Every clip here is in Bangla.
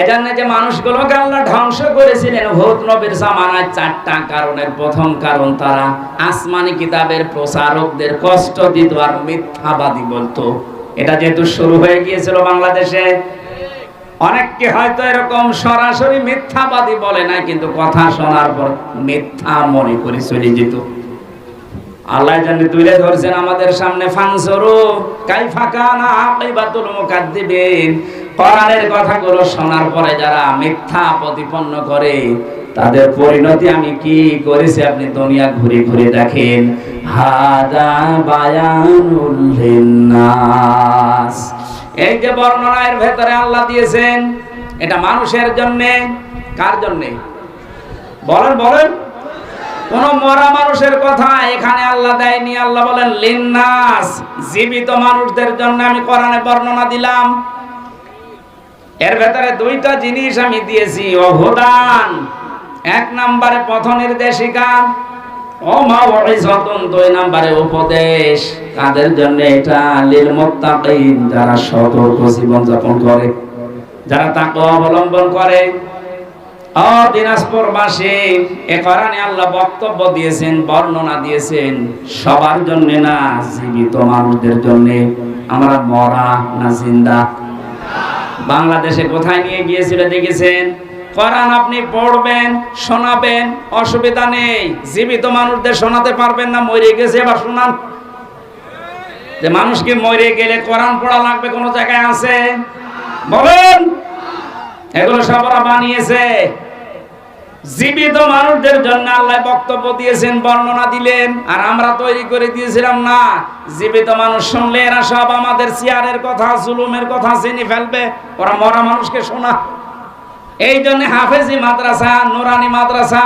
এজন্য যে মানুষগুলোকে আল্লাহ ধ্বংস করেছিলেন ভূত নবীর জামানায় চারটা কারণের প্রথম কারণ তারা আসমানি কিতাবের প্রচারকদের কষ্ট দিত আর মিথ্যাবাদী বলতো। এটা যেহেতু শুরু হয়ে গিয়েছিল বাংলাদেশে। অনেককে হয়তো এরকম সরাসরি মিথ্যাবাদী বলে না কিন্তু কথা শোনার পর মিথ্যা মনে করে চলে যেত। আল্লাহ জানি তুলে ধরছেন আমাদের সামনে, ফানসরু কাইফা কানা আকিবাতুল মুকাদ্দিবিন। কোরআনের কথাগুলো শোনার পরে যারা মিথ্যা প্রতিপন্ন করে, তাদের পরিণতি আমি কি করেছি আপনি দুনিয়া ঘুরে ঘুরে দেখেন। হাদা বায়ানুল লিন্নাস। এই যে বর্ণনার ভেতরে আল্লাহ দিয়েছেন, এটা মানুষের জন্য, কার জন্য? বলেন বলেন। কোন মরা মানুষের কথা এখানে আল্লাহ দেয়নি। আল্লাহ বলেন, লিন্নাস, জীবিত মানুষদের জন্য আমি কোরআনে বর্ণনা দিলাম। এর ভেতরে দুইটা জিনিস আমি দিয়েছি অবদান এক নম্বরে পথ নির্দেশিকা অবলম্বন করে। বক্তব্য দিয়েছেন, বর্ণনা দিয়েছেন, সবার জন্য না, জীবিত মানুষদের জন্য। আমরা মরা না জিন্দা। বাংলাদেশে কোথায় নিয়ে গিয়েছিল দেখেছেন? কোরআন আপনি পড়বেন, শোনাবেন, অসুবিধা নেই। জীবিত মানুষদের শোনাতে পারবেন না, মরে গেছে, এবার শোনান। যে মানুষকে মরে গেলে কোরআন পড়া লাগবে কোনো জায়গায় আছে? বলেন। এগুলো সবরা বানিয়েছে। জীবিত মানুষদের জন্য আল্লাহ বক্তব্য দিয়েছেন, বর্ণনা দিলেন, আর আমরা তৈরি করে দিয়েছিলাম না। জীবিত মানুষ শুনলে এরা সব আমাদের চেয়ারের কথা, জুলুমের কথা চিনি ফেলবে, ওরা মরা মানুষকে শোনা। এই জন্য হাফেজি মাদ্রাসা, নুরানি মাদ্রাসা,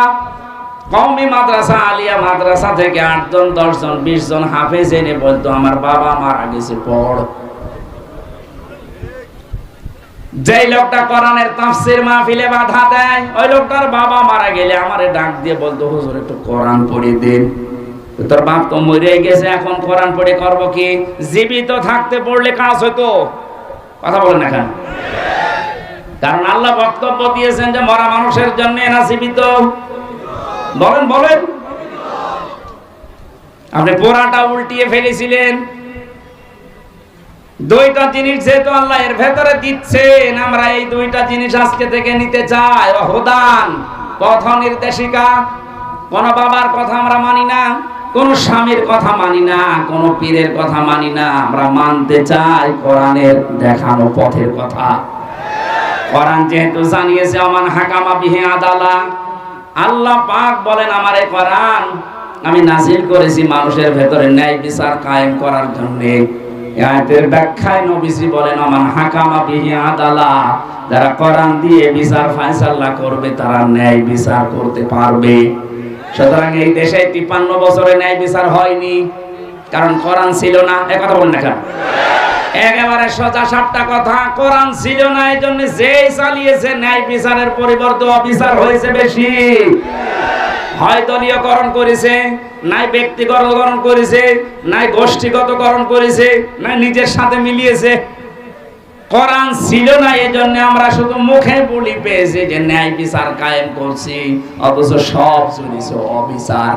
কওমি মাদ্রাসা, আলিয়া মাদ্রাসা থেকে আটজন, দশজন বিশ জন হাফেজ এনে বলতো, আমার বাবা মারা গেছে, পড়। যেই লোকটা কোরআনের তাফসীর মাহফিলে বাধা দেয়, ওই লোকটার বাবা মারা গেলে আমারে ডাক দিয়ে বলতো, হুজুর, একটু কোরআন পড়ে দিন। তোর বাপ তো মরে গেছে, এখন কোরআন পড়ে করব কি? জীবিত থাকতে পড়লে কাজ হইতো। কথা বলেন এখন কারণ আল্লাহ বক্তব্য দিয়েছেন যে মরা মানুষের জন্য না জীবিত। বলেন বলেন। আপনি পোড়াটা উল্টিয়ে ফেলেছিলেন। দুইটা জিনিস যেহেতু আল্লাহ এর ভেতরে দিচ্ছেন, আমরা এই দুইটা জিনিস আজকে থেকে নিতে চাই। অবদান পথ নির্দেশিকা। কোন বাবার কথা আমরা মানি না, কোন স্বামীর কথা মানি না, কোন পীরের কথা মানি না। আমরা মানতে চাই কোরআনের দেখানো পথের কথা। কোরআন যেহেতু জানিয়েছে আমান হাকামা বিহে আদালা। আল্লাহ পাক বলেন, আমার এই কোরআন আমি নাজিল করেছি মানুষের ভেতরে ন্যায় বিচার কায়েম করার জন্য। আয়াতের ব্যাখ্যায় নবীজি বলেন আমান হাকামা বিহি আদালা যারা কোরআন দিয়ে বিচার, ফয়সালা করবে, তারা ন্যায় বিচার করতে পারবে। সুতরাং এই দেশে তিপ্পান্ন বছরে ন্যায় বিচার হয়নি, কারণ কোরআন ছিল না। এ কথা বলেন না একেবারে সোজা সাপটা কথা, কোরআন ছিল না এই জন্য যেই চালিয়েছে, ন্যায় বিচারের পরিবর্তে অবিচার হয়েছে বেশি। হয় দলীয়করণ করেছে, নাই ব্যক্তিগতকরণ করেছে, নাই গোষ্ঠীগতকরণ করেছে, নাই নিজের সাথে মিলিয়েছে। কোরআন ছিল না এই জন্য আমরা শুধু মুখে বলি পেয়েছি যে ন্যায় বিচার কায়েম করছি, অথচ সব চলেছে অবিচার।